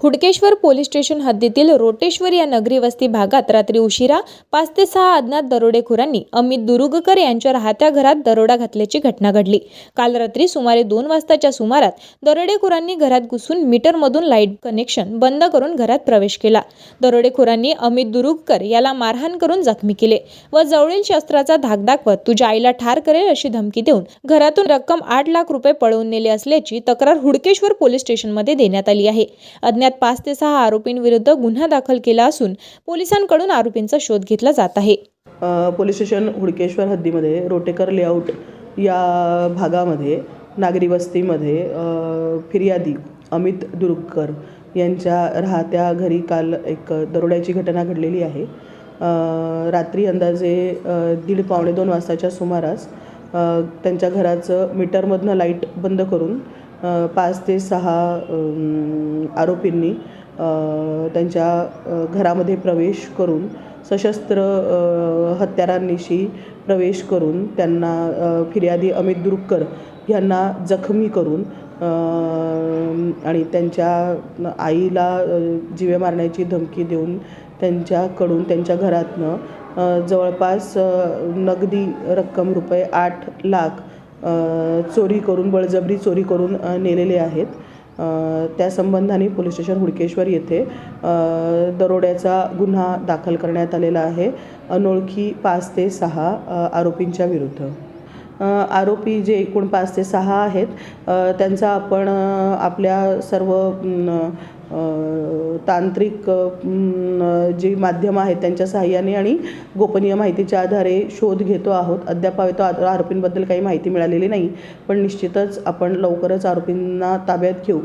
Hudkeshwar police station हद्दीतील रोटेश्वर या नगरी वस्ती भागात रात्री उशिरा पाच ते सहा अज्ञात दरोडेखोरांनी अमित दुरुगकर यांच्या राहत्या घरात दरोडा घातल्याची घटना घडली. काल रात्री सुमारे दोन वाजताच्या सुमारात दरोडेखोरांनी घरात घुसून मीटरमधून लाइट कनेक्शन बंद करून घरात प्रवेश केला. दरोडेखोरांनी अमित दुरुगकर याला मारहाण करून जखमी केले व जवळील शस्त्राचा धाक दाखवत तुझ्या आईला ठार करेल अशी धमकी देऊन घरातून रक्कम आठ लाख रुपये पळवून नेले असल्याची तक्रार हुडकेश्वर पोलीस स्टेशनमध्ये देण्यात आली आहे. अज्ञात पाच ते सहा आरोपींविरुद्ध गुन्हा दाखल केला असून पोलिसांकडून आरोपींचा शोध घेतला जात आहे. पोलीस स्टेशन हुडकेश्वर हद्दीमध्ये रोटेकर लेआउट या भागामध्ये नागरी वस्तीमध्ये अ, फिर्यादी अमित दुर्गकर यांच्या राहत्या घरी काल एक दरोड्याची घटना घडलेली आहे. अ, रात्री अंदाजे अ, दीड पावणे दोन वाजताच्या सुमारास अ, त्यांच्या घराचं मीटरमधनं लाइट बंद करून पाच ते सहा आरोपींनी त्यांच्या घरामध्ये प्रवेश करून सशस्त्र हत्यारांनीशी हत्यारांनिशी प्रवेश करून त्यांना फिर्यादी अमित दुरुक्कर यांना जखमी करून आणि त्यांच्या आईला जिवे जीवे मारण्याची धमकी देऊन त्यांच्याकडून त्यांच्या घरातनं जवळपास नगदी रक्कम रुपये आठ लाख चोरी करून बळजबरी चोरी करून नेलेले आहेत. त्या संबंधाने पोलीस स्टेशन हुडकेश्वर येथे दरोड्याचा गुन्हा दाखल करण्यात आलेला आहे. अनोळखी पाच ते सहा आरोपींच्या विरुद्ध. आरोपी जे एकूण पाच ते सहा आहेत त्यांचा आपण आपल्या सर्व तांत्रिक जी माध्यमं आहेत त्यांच्या सहाय्याने आणि गोपनीय माहितीच्या आधारे शोध घेतो आहोत. अद्याप तो आरोपींबद्दल काही माहिती मिळालेली नाही पण निश्चितच आपण लवकरच आरोपींना ताब्यात घेऊ.